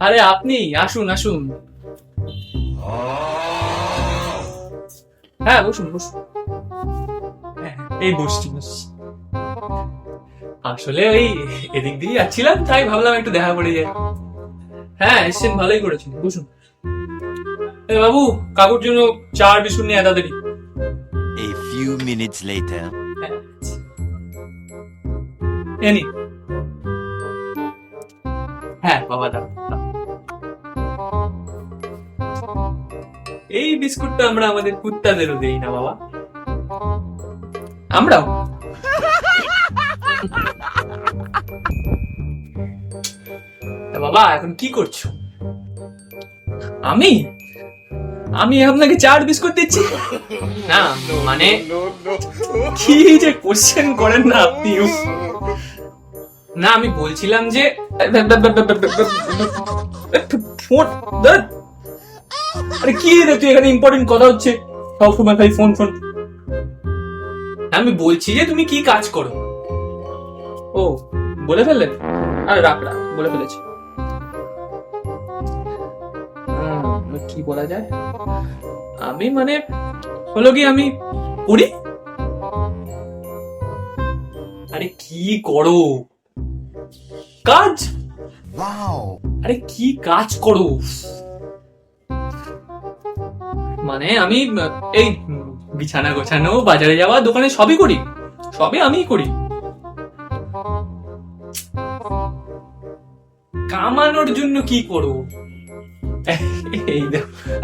আরে আপনি আসুন আসুন। হ্যাঁ বসুন বসুন। হ্যাঁ, এই বসছি বসছি আসলে ওই এদিক দিয়ে যাচ্ছিলাম তাই ভাবলাম একটু দেখা করে যায় হ্যাঁ এসছেন ভালোই করেছেন বসুন। এ বাবু কাকুর জন্য চার বিস্কুট নিয়ে তাড়াতাড়ি। A few minutes later. Annie হ্যাঁ বাবা দাও। এই বিস্কুটটা আমরা আমাদের কুত্তাদেরও দেই না বাবা। আমরাও। বাবা এখন কি করছ? আমি? আমি আপনাকে চার বিস্কুট দিচ্ছি? না মানে কি যে কোশ্চেন করেন না আপনি উফ। না, আমি বলছিলাম যে ফোন আরে কি রে, তুই এখানে ইম্পর্টেন্ট কথা হচ্ছে। সব সময় খালি ফোন ফোন আমি বলছি যে, তুমি কি কাজ করো? ও, বলে ফেললেন আরে, রাখ রাখ, বলে ফেলেছি। কি বলা যায়? আমি মানে হলো কি, আমি পড়ি আরে কি করো? কাজ? আরে কি কাজ করো? মানে আমি এই বিছানা গোছানো বাজারে যাওয়া দোকানে সবই করি। সবই আমিই করি। কামানোর জন্য কি করো? এই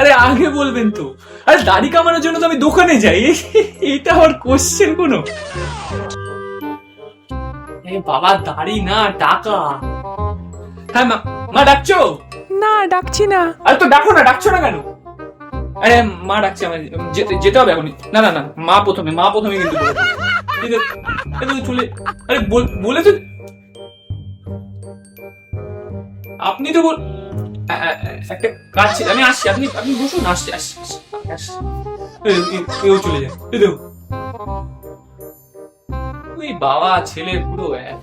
আরে আগে বলবেন তো। আরে দাড়ি কামানোর জন্য তো আমি দোকানে যাই। এটা আমার কোশ্চেন কোনো? এ বাবা দাড়ি না টাকা। হ্যাঁ মা মা ডাকছো? না ডাকছি না। আরে তো ডাকো না ডাকছো না কেন? আরে মা ডাকছে আমার যেতে যেতে হবে এখনই। না না না মা প্রথমে মা প্রথমে কিন্তু চলে আরে বলে তো আপনি তো বল একটা কাজ ছিল আমি আসছি আপনি আপনি বসুন আসছি আসছি আসছি, এও চলে যায় দেখো। তুই বাবা ছেলে পুরো এক।